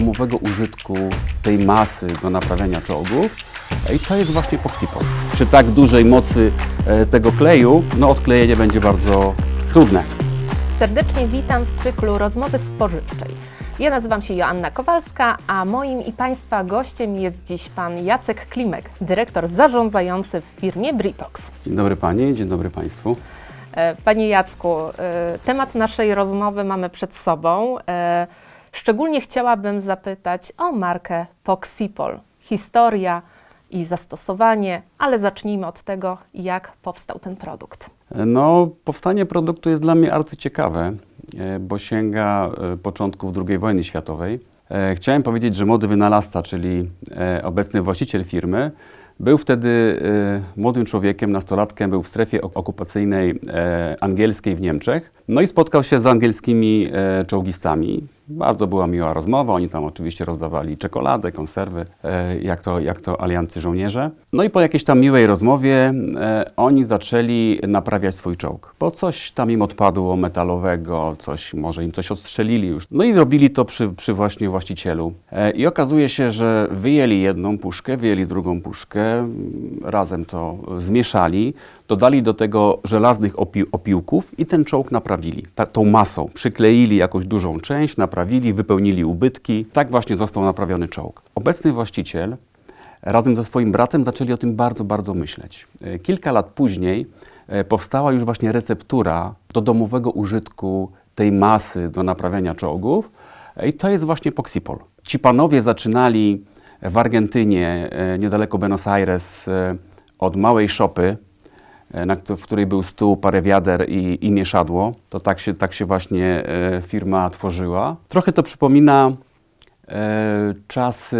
domowego użytku tej masy do naprawiania czołgów i to jest właśnie Poxipol. Przy tak dużej mocy e, tego kleju, no odklejenie będzie bardzo trudne. Serdecznie witam w cyklu Rozmowy Spożywczej. Ja nazywam się Joanna Kowalska, a moim i Państwa gościem jest dziś pan Jacek Klimek, dyrektor zarządzający w firmie Britox. Dzień dobry Pani, dzień dobry Państwu. E, Panie Jacku, e, temat naszej rozmowy mamy przed sobą. Szczególnie chciałabym zapytać o markę Poxipol. Historia i zastosowanie, ale zacznijmy od tego, jak powstał ten produkt. No, powstanie produktu jest dla mnie arcyciekawe, e, bo sięga e, początków II wojny światowej. E, Chciałem powiedzieć, że młody wynalazca, czyli obecny właściciel firmy, był wtedy młodym człowiekiem, nastolatkiem, był w strefie ok- okupacyjnej angielskiej w Niemczech. No i spotkał się z angielskimi czołgistami. Bardzo była miła rozmowa, oni tam oczywiście rozdawali czekoladę, konserwy, e, jak to, jak to aliancy żołnierze. No i po jakiejś tam miłej rozmowie e, oni zaczęli naprawiać swój czołg, bo coś tam im odpadło metalowego, coś, może im coś odstrzelili już. No i robili to przy, przy właśnie właścicielu. E, I okazuje się, że wyjęli jedną puszkę, wyjęli drugą puszkę, razem to zmieszali, dodali do tego żelaznych opi- opiłków i ten czołg naprawili. Ta, tą masą przykleili jakąś dużą część, naprawili, wypełnili ubytki. Tak właśnie został naprawiony czołg. Obecny właściciel razem ze swoim bratem zaczęli o tym bardzo, bardzo myśleć. E, Kilka lat później e, powstała już właśnie receptura do domowego użytku tej masy do naprawiania czołgów e, i to jest właśnie Poxipol. Ci panowie zaczynali w Argentynie, niedaleko Buenos Aires, od małej szopy, na, któ- w której był stół, parę wiader i, i mieszadło. To tak się, tak się właśnie e, firma tworzyła. Trochę to przypomina e, czasy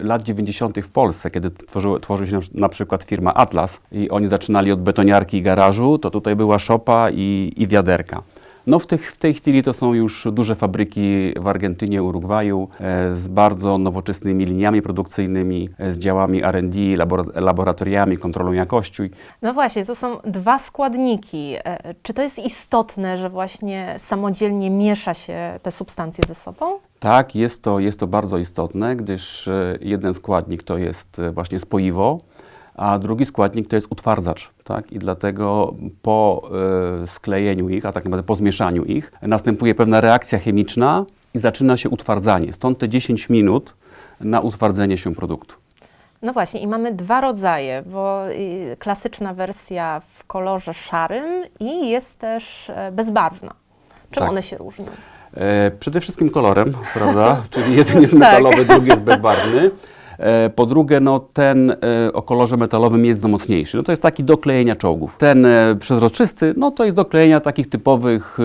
lat 90. w Polsce, kiedy tworzyło, tworzy się na, na przykład firma Atlas i oni zaczynali od betoniarki i garażu, to tutaj była szopa i, i wiaderka. No w, tych, w tej chwili to są już duże fabryki w Argentynie, Urugwaju e, z bardzo nowoczesnymi liniami produkcyjnymi, e, z działami R&D, labora- laboratoriami, kontrolą jakości. No właśnie, to są dwa składniki. E, Czy to jest istotne, że właśnie samodzielnie miesza się te substancje ze sobą? Tak, jest to, jest to bardzo istotne, gdyż jeden składnik to jest właśnie spoiwo, a drugi składnik to jest utwardzacz. Tak? I dlatego po e, sklejeniu ich, a tak naprawdę po zmieszaniu ich, następuje pewna reakcja chemiczna i zaczyna się utwardzanie. Stąd te 10 minut na utwardzenie się produktu. No właśnie, i mamy dwa rodzaje, bo y, klasyczna wersja w kolorze szarym i jest też e, bezbarwna. Czym Tak. one się różnią? E, przede wszystkim kolorem, prawda? Czyli jeden jest metalowy, drugi jest bezbarwny. E, po drugie, no, ten e, o kolorze metalowym jest mocniejszy. No, to jest taki do klejenia czołgów. Ten e, przezroczysty, no to jest do klejenia takich typowych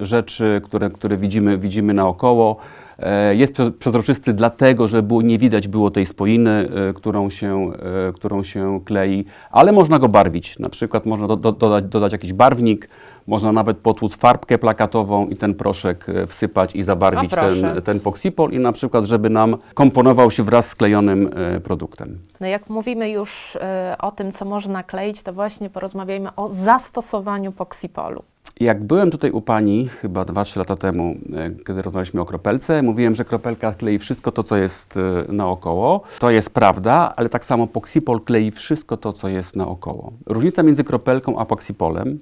rzeczy, które, które widzimy, widzimy naokoło. E, Jest prze- przezroczysty dlatego, że było, nie widać było tej spoiny, e, którą się, e, którą się klei, ale można go barwić. Na przykład można do, do, dodać, dodać jakiś barwnik, można nawet potłuc farbkę plakatową i ten proszek wsypać i zabarwić O, ten, ten poxipol i na przykład, żeby nam komponował się wraz z sklejonym e, produktem. No jak mówimy już o tym, co można kleić, to właśnie porozmawiajmy o zastosowaniu poksipolu. Jak byłem tutaj u Pani chyba 2-3 lata temu, e, kiedy rozmawialiśmy o kropelce, mówiłem, że kropelka klei wszystko to, co jest e, naokoło. To jest prawda, ale tak samo poxipol klei wszystko to, co jest naokoło. Różnica między kropelką a poxipolem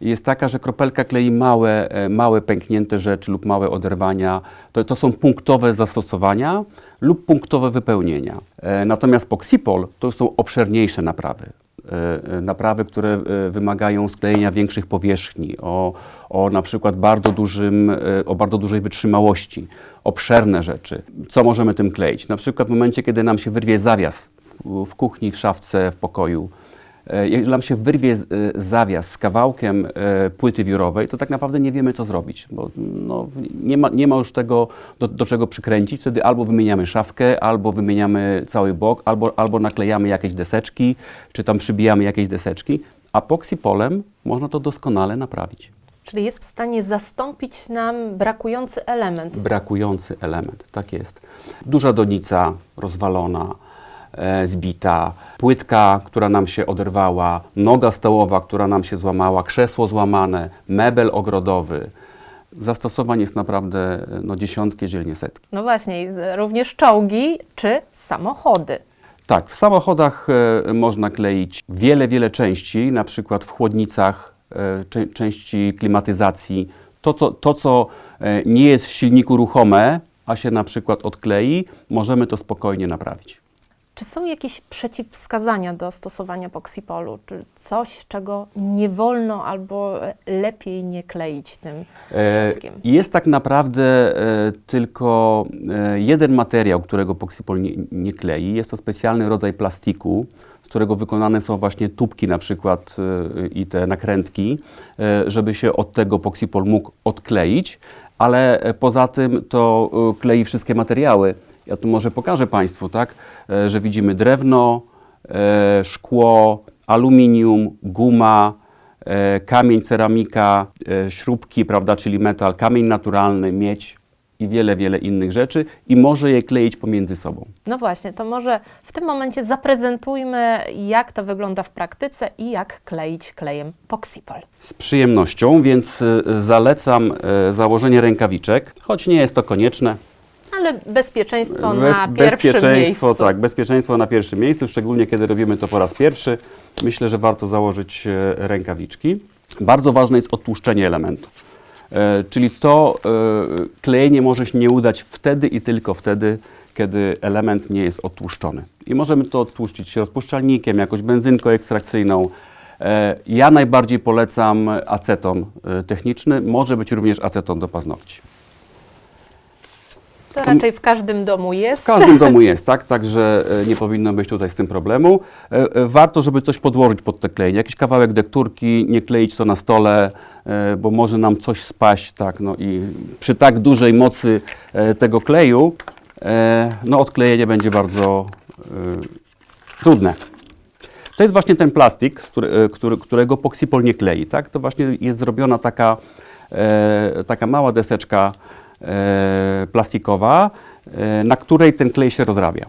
jest taka, że kropelka klei małe, e, małe pęknięte rzeczy lub małe oderwania. To, to są punktowe zastosowania lub punktowe wypełnienia. Natomiast poxipol to są obszerniejsze naprawy naprawy, które e, wymagają sklejenia większych powierzchni, o, o na przykład bardzo dużym, e, o bardzo dużej wytrzymałości, obszerne rzeczy. Co możemy tym kleić? Na przykład w momencie, kiedy nam się wyrwie zawias w, w kuchni, w szafce, w pokoju, e, jeżeli nam się wyrwie e, zawias z kawałkiem e, płyty wiórowej, to tak naprawdę nie wiemy, co zrobić, bo no, nie, ma, nie ma już tego, do, do czego przykręcić. Wtedy albo wymieniamy szafkę, albo wymieniamy cały bok, albo, albo naklejamy jakieś deseczki, czy tam przybijamy jakieś deseczki, a poksipolem można to doskonale naprawić. Czyli jest w stanie zastąpić nam brakujący element. brakujący element. Tak jest. Duża donica rozwalona, zbita, płytka, która nam się oderwała, noga stołowa, która nam się złamała, krzesło złamane, mebel ogrodowy, zastosowań jest naprawdę e, no, dziesiątki, jeżeli nie setki. No właśnie, y, również czołgi czy samochody. Tak, w samochodach e, można kleić wiele, wiele części, na przykład w chłodnicach, e, cze- części klimatyzacji. To co, to, co e, nie jest w silniku ruchome, a się na przykład odklei, możemy to spokojnie naprawić. Czy są jakieś przeciwwskazania do stosowania poksipolu? Czy coś, czego nie wolno albo e, lepiej nie kleić tym E, środkiem? Jest tak naprawdę e, tylko e, jeden materiał, którego Poxipol nie, nie klei. Jest to specjalny rodzaj plastiku, z którego wykonane są właśnie tubki na przykład e, i te nakrętki, e, żeby się od tego Poxipol mógł odkleić, ale e, poza tym to e, klei wszystkie materiały. Ja tu może pokażę Państwu, tak, e, że widzimy drewno, e, szkło, aluminium, guma, e, kamień, ceramika, śrubki, prawda, czyli metal, kamień naturalny, miedź i wiele, wiele innych rzeczy i może je kleić pomiędzy sobą. No właśnie, to może w tym momencie zaprezentujmy, jak to wygląda w praktyce i jak kleić klejem poksipol. Z przyjemnością, więc zalecam założenie rękawiczek, choć nie jest to konieczne. Ale bezpieczeństwo Bez- na pierwszym bezpieczeństwo, miejscu. tak, bezpieczeństwo na pierwszym miejscu, szczególnie kiedy robimy to po raz pierwszy. Myślę, że warto założyć e, rękawiczki. Bardzo ważne jest odtłuszczenie elementu. E, czyli to e, klejenie może się nie udać wtedy i tylko wtedy, kiedy element nie jest odtłuszczony. I możemy to odtłuszczyć rozpuszczalnikiem, jakąś benzynką ekstrakcyjną. E, ja najbardziej polecam aceton e, techniczny, może być również aceton do paznokci. To raczej w każdym domu W jest. każdym domu jest, tak? Także e, nie powinno być tutaj z tym problemu. E, e, Warto, żeby coś podłożyć pod te klejenie. Jakiś kawałek dekturki, nie kleić to na stole, bo może nam coś spaść, tak? No i przy tak dużej mocy tego kleju, no odklejenie będzie bardzo trudne. To jest właśnie ten plastik, którego Poxipol nie klei, tak? To właśnie jest zrobiona taka, taka mała deseczka plastikowa, e, na której ten klej się rozrabia.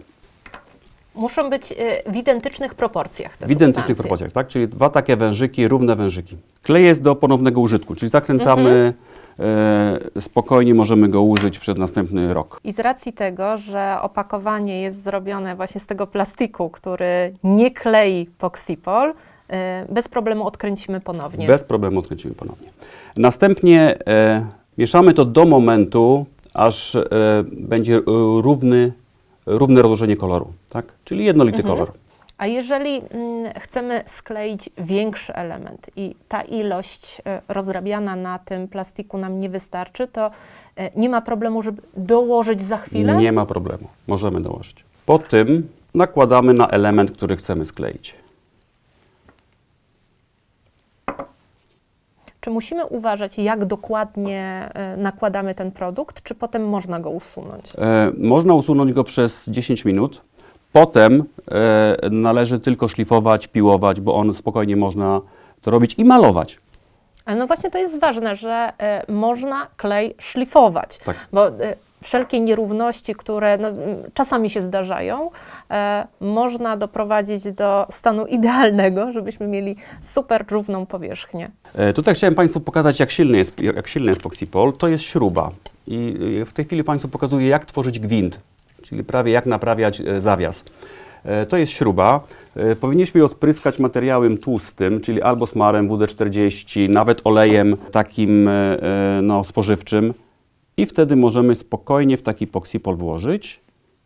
Muszą być y, w identycznych proporcjach te W identycznych substancje. proporcjach, tak? Czyli dwa takie wężyki, równe wężyki. Klej jest do ponownego użytku, czyli zakręcamy, e, spokojnie możemy go użyć przez następny rok. I z racji tego, że opakowanie jest zrobione właśnie z tego plastiku, który nie klei poksipol, bez problemu odkręcimy ponownie. Bez problemu odkręcimy ponownie. Następnie e, mieszamy to do momentu, aż e, będzie e, równy, równe rozłożenie koloru, tak? Czyli jednolity kolor. A jeżeli mm, chcemy skleić większy element i ta ilość y, rozrabiana na tym plastiku nam nie wystarczy, to y, nie ma problemu, żeby dołożyć za chwilę? Nie ma problemu, możemy dołożyć. Po tym nakładamy na element, który chcemy skleić. Czy musimy uważać, jak dokładnie y, nakładamy ten produkt, czy potem można go usunąć? E, można usunąć go przez 10 minut. Potem e, należy tylko szlifować, piłować, bo on spokojnie można to robić i malować. No właśnie to jest ważne, że y, można klej szlifować, Tak. bo y, wszelkie nierówności, które no, czasami się zdarzają, e, można doprowadzić do stanu idealnego, żebyśmy mieli super równą powierzchnię. E, Tutaj chciałem Państwu pokazać, jak silny jest, jak silny jest Poxipol. To jest śruba. I w tej chwili Państwu pokazuję, jak tworzyć gwint, czyli prawie jak naprawiać e, zawias. E, To jest śruba. E, Powinniśmy ją spryskać materiałem tłustym, czyli albo smarem WD-40, nawet olejem takim e, no, spożywczym. I wtedy możemy spokojnie w taki Poxipol włożyć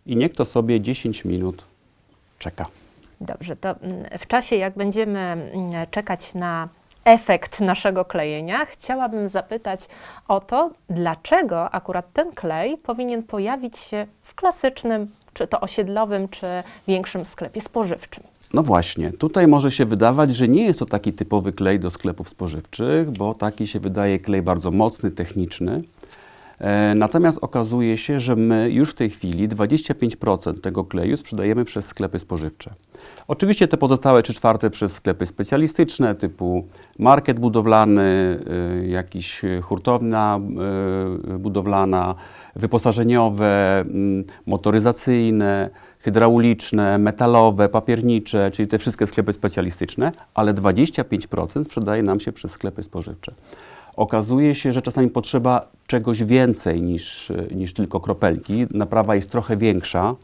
i niech to sobie 10 minut czeka. Dobrze, to mm, w czasie, jak będziemy mm, czekać na efekt naszego klejenia, chciałabym zapytać o to, dlaczego akurat ten klej powinien pojawić się w klasycznym, czy to osiedlowym, czy większym sklepie spożywczym. No właśnie, tutaj może się wydawać, że nie jest to taki typowy klej do sklepów spożywczych, bo taki się wydaje klej bardzo mocny, techniczny. E, natomiast okazuje się, że my już w tej chwili 25% tego kleju sprzedajemy przez sklepy spożywcze. Oczywiście te pozostałe 3 czwarte przez sklepy specjalistyczne typu market budowlany, y, jakiś hurtownia y, budowlana, wyposażeniowe, mm, motoryzacyjne, hydrauliczne, metalowe, papiernicze, czyli te wszystkie sklepy specjalistyczne, ale 25% sprzedaje nam się przez sklepy spożywcze. Okazuje się, że czasami potrzeba czegoś więcej niż, niż tylko kropelki. Naprawa jest trochę większa.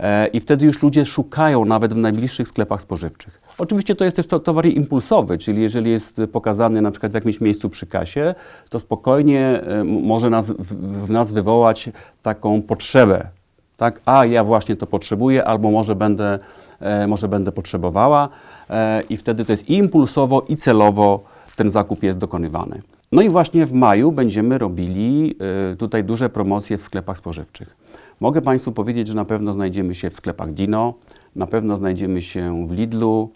E, I wtedy już ludzie szukają nawet w najbliższych sklepach spożywczych. Oczywiście to jest też to, towar impulsowy, czyli jeżeli jest pokazany na przykład w jakimś miejscu przy kasie, to spokojnie e, może nas, w, nas wywołać taką potrzebę. Tak? A ja właśnie to potrzebuję, albo może będę, e, może będę potrzebowała. I wtedy to jest i impulsowo, i celowo ten zakup jest dokonywany. No i właśnie w maju będziemy robili e, tutaj duże promocje w sklepach spożywczych. Mogę Państwu powiedzieć, że na pewno znajdziemy się w sklepach Dino, na pewno znajdziemy się w Lidlu,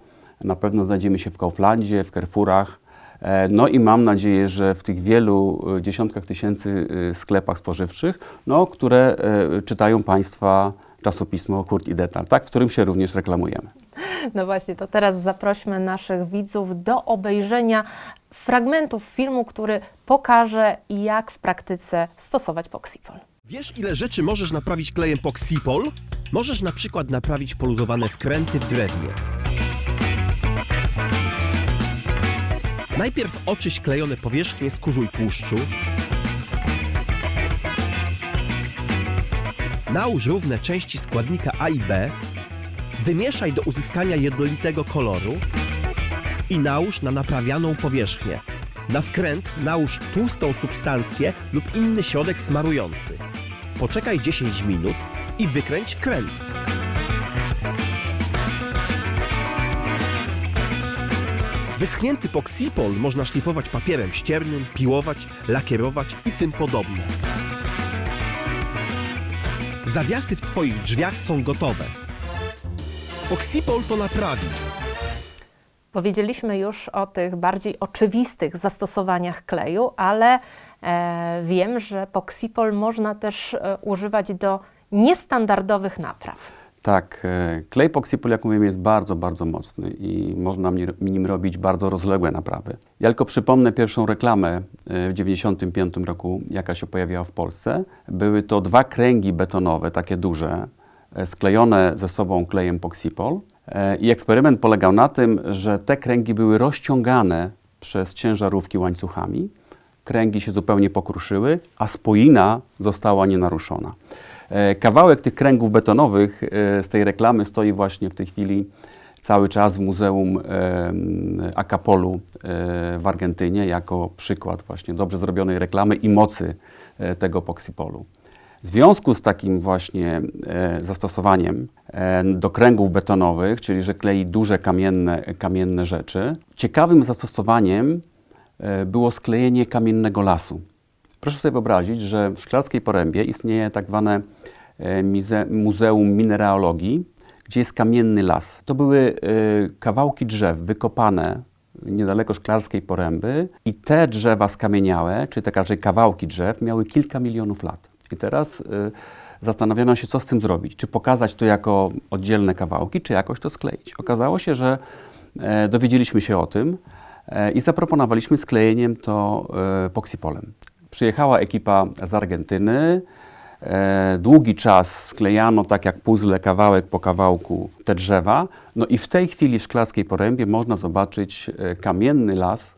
na pewno znajdziemy się w Kauflandzie, w Carrefourach. E, No i mam nadzieję, że w tych wielu e, dziesiątkach tysięcy e, sklepach spożywczych, no, które e, czytają Państwa czasopismo Kurt i Detal, tak, w którym się również reklamujemy. No właśnie, to teraz zaprośmy naszych widzów do obejrzenia fragmentów filmu, który pokaże, jak w praktyce stosować Poxipol. Wiesz, ile rzeczy możesz naprawić klejem Poxipol? Możesz na przykład naprawić poluzowane wkręty w drewnie. Najpierw oczyść klejone powierzchnie z kurzu i tłuszczu. Nałóż równe części składnika A i B. Wymieszaj do uzyskania jednolitego koloru i nałóż na naprawianą powierzchnię. Na wkręt nałóż tłustą substancję lub inny środek smarujący. Poczekaj 10 minut i wykręć wkręt. Wyschnięty poksipol można szlifować papierem ściernym, piłować, lakierować i tym podobne. Zawiasy w Twoich drzwiach są gotowe. Poksipol to naprawi. Powiedzieliśmy już o tych bardziej oczywistych zastosowaniach kleju, ale e, wiem, że Poxipol można też e, używać do niestandardowych napraw. Tak, e, klej Poxipol, jak mówiłem, jest bardzo, bardzo mocny i można nim robić bardzo rozległe naprawy. Ja tylko przypomnę pierwszą reklamę e, w 1995 roku, jaka się pojawiała w Polsce. Były to dwa kręgi betonowe, takie duże, e, sklejone ze sobą klejem Poxipol. E, I eksperyment polegał na tym, że te kręgi były rozciągane przez ciężarówki łańcuchami. Kręgi się zupełnie pokruszyły, a spoina została nienaruszona. E, Kawałek tych kręgów betonowych e, z tej reklamy stoi właśnie w tej chwili cały czas w Muzeum Acapolu w Argentynie jako przykład właśnie dobrze zrobionej reklamy i mocy tego poksipolu. W związku z takim właśnie zastosowaniem do kręgów betonowych, czyli że klei duże kamienne, kamienne rzeczy, ciekawym zastosowaniem e, było sklejenie kamiennego lasu. Proszę sobie wyobrazić, że w Szklarskiej Porębie istnieje tak zwane e, Muzeum Mineralogii, gdzie jest kamienny las. To były e, kawałki drzew wykopane niedaleko Szklarskiej Poręby i te drzewa skamieniałe, czy te raczej kawałki drzew, miały kilka milionów lat. I teraz e, zastanawiano się, co z tym zrobić. Czy pokazać to jako oddzielne kawałki, czy jakoś to skleić. Okazało się, że e, dowiedzieliśmy się o tym e, i zaproponowaliśmy sklejeniem to e, poksipolem. Przyjechała ekipa z Argentyny. E, długi czas sklejano tak jak puzzle, kawałek po kawałku te drzewa. No i w tej chwili w Szklarskiej Porębie można zobaczyć e, kamienny las,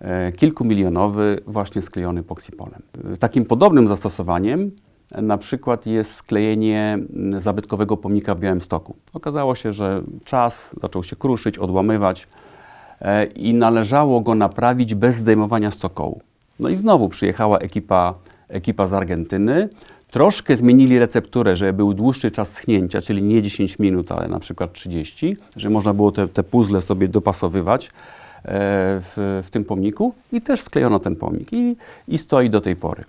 e, kilkumilionowy, właśnie sklejony poksipolem. E, Takim podobnym zastosowaniem na przykład jest sklejenie mm, zabytkowego pomnika w Białymstoku. Okazało się, że czas zaczął się kruszyć, odłamywać e, i należało go naprawić bez zdejmowania z cokołu. No i znowu przyjechała ekipa, ekipa z Argentyny. Troszkę zmienili recepturę, żeby był dłuższy czas schnięcia, czyli nie 10 minut, ale na przykład 30, że można było te, te puzzle sobie dopasowywać e, w, w tym pomniku i też sklejono ten pomnik i, i stoi do tej pory.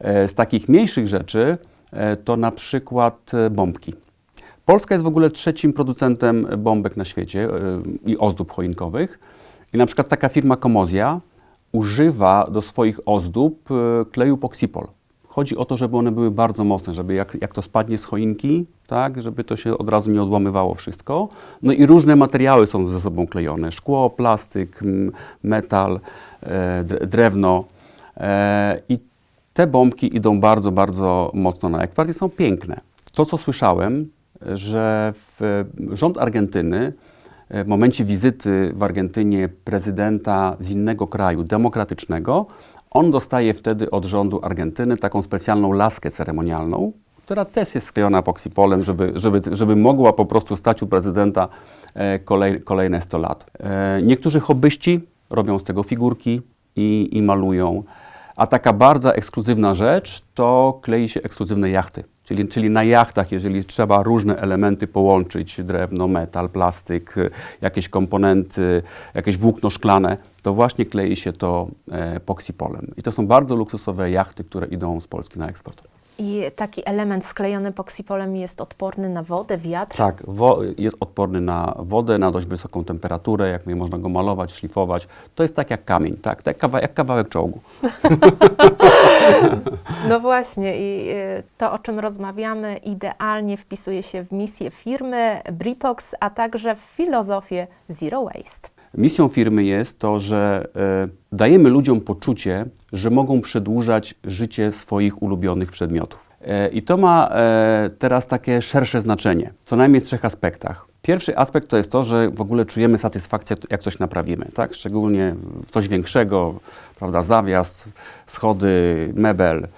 E, Z takich mniejszych rzeczy e, to na przykład e, bombki. Polska jest w ogóle trzecim producentem bombek na świecie i ozdób choinkowych. I na przykład taka firma Komozja używa do swoich ozdób kleju Poxipol. Chodzi o to, żeby one były bardzo mocne, żeby jak, jak to spadnie z choinki, tak, żeby to się od razu nie odłamywało wszystko. No i różne materiały są ze sobą klejone. Szkło, plastyk, metal, dre- drewno. I te bombki idą bardzo, bardzo mocno na eksport i są piękne. To, co słyszałem, że w, rząd Argentyny e, w momencie wizyty w Argentynie prezydenta z innego kraju demokratycznego, on dostaje wtedy od rządu Argentyny taką specjalną laskę ceremonialną, która też jest sklejona epoksipolem, żeby, żeby, żeby mogła po prostu stać u prezydenta e, kolej, kolejne 100 lat. E, niektórzy hobbyści robią z tego figurki i, i malują. A taka bardzo ekskluzywna rzecz to klei się ekskluzywne jachty. Czyli, czyli na jachtach, jeżeli trzeba różne elementy połączyć, drewno, metal, plastyk, jakieś komponenty, jakieś włókno szklane, to właśnie klei się to e, epoksipolem. I to są bardzo luksusowe jachty, które idą z Polski na eksport. I taki element sklejony poksipolem jest odporny na wodę, wiatr. Tak, jest odporny na wodę, na dość wysoką temperaturę, jak mówię, można go malować, szlifować. To jest tak jak kamień, tak, tak kawa- jak kawałek czołgu. No właśnie, i y, to, o czym rozmawiamy, idealnie wpisuje się w misję firmy Bripox, a także w filozofię Zero Waste. Misją firmy jest to, że e, dajemy ludziom poczucie, że mogą przedłużać życie swoich ulubionych przedmiotów. E, I to ma e, teraz takie szersze znaczenie, co najmniej w trzech aspektach. Pierwszy aspekt to jest to, że w ogóle czujemy satysfakcję, jak coś naprawimy, tak? Szczególnie coś większego, prawda, zawias, schody, mebel.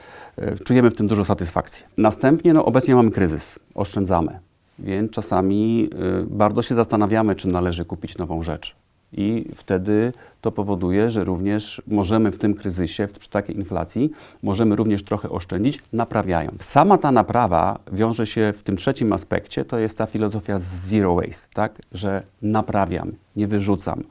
Czujemy w tym dużo satysfakcji. Następnie, no, obecnie mamy kryzys, oszczędzamy, więc czasami bardzo się zastanawiamy, czy należy kupić nową rzecz. I wtedy to powoduje, że również możemy w tym kryzysie, przy takiej inflacji, możemy również trochę oszczędzić, naprawiając. Sama ta naprawa wiąże się w tym trzecim aspekcie, to jest ta filozofia zero waste, tak? że naprawiam, nie wyrzucam.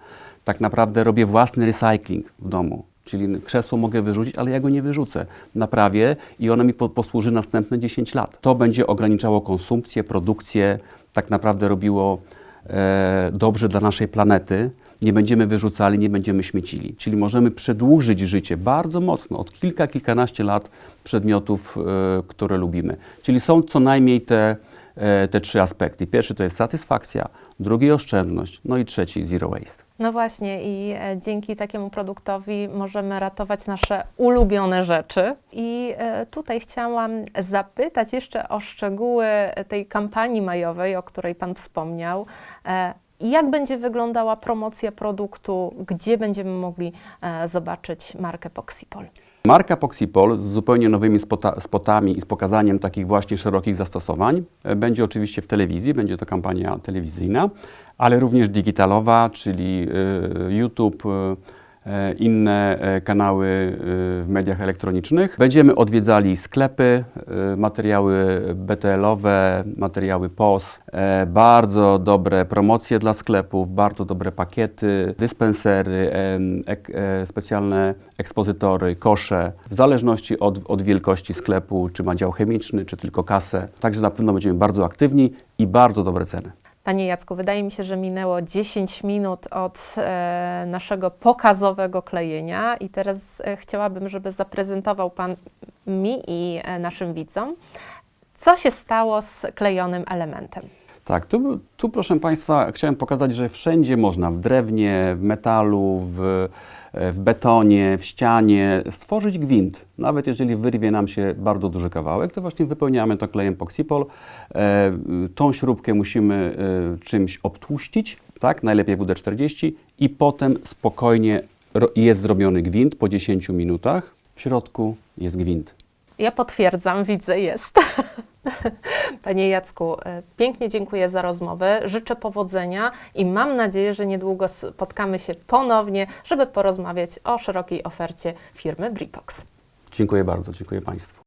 Tak naprawdę robię własny recycling w domu. Czyli krzesło mogę wyrzucić, ale ja go nie wyrzucę. Naprawię i ono mi po, posłuży następne 10 lat. To będzie ograniczało konsumpcję, produkcję, tak naprawdę robiło e, dobrze dla naszej planety. Nie będziemy wyrzucali, nie będziemy śmiecili. Czyli możemy przedłużyć życie bardzo mocno, od kilka, kilkanaście lat przedmiotów, e, które lubimy. Czyli są co najmniej te, e, te trzy aspekty. Pierwszy to jest satysfakcja, drugi oszczędność, no i trzeci zero waste. No właśnie, i e, dzięki takiemu produktowi możemy ratować nasze ulubione rzeczy. I tutaj chciałam zapytać jeszcze o szczegóły tej kampanii majowej, o której Pan wspomniał. Jak będzie wyglądała promocja produktu? Gdzie będziemy mogli e, zobaczyć markę Poxipol? Marka Poxipol z zupełnie nowymi spota, spotami i z pokazaniem takich właśnie szerokich zastosowań e, będzie oczywiście w telewizji, będzie to kampania telewizyjna, ale również digitalowa, czyli e, YouTube, inne e, kanały e, w mediach elektronicznych. Będziemy odwiedzali sklepy, e, materiały BTL-owe, materiały POS, e, bardzo dobre promocje dla sklepów, bardzo dobre pakiety, dyspensery, e, specjalne ekspozytory, kosze, w zależności od, od wielkości sklepu, czy ma dział chemiczny, czy tylko kasę. Także na pewno będziemy bardzo aktywni i bardzo dobre ceny. Panie Jacku, wydaje mi się, że minęło 10 minut od e, naszego pokazowego klejenia i teraz e, chciałabym, żeby zaprezentował Pan mi i e, naszym widzom, co się stało z klejonym elementem. Tak, tu, tu proszę Państwa, chciałem pokazać, że wszędzie można w drewnie, w metalu, w, w betonie, w ścianie stworzyć gwint. Nawet jeżeli wyrwie nam się bardzo duży kawałek, to właśnie wypełniamy to klejem Poxipol. E, tą śrubkę musimy e, czymś obtłuścić, tak, najlepiej WD-40 i potem spokojnie jest zrobiony gwint po 10 minutach. W środku jest gwint. Ja potwierdzam, widzę, jest. Panie Jacku, e, pięknie dziękuję za rozmowę. Życzę powodzenia i mam nadzieję, że niedługo spotkamy się ponownie, żeby porozmawiać o szerokiej ofercie firmy Bripox. Dziękuję bardzo, dziękuję Państwu.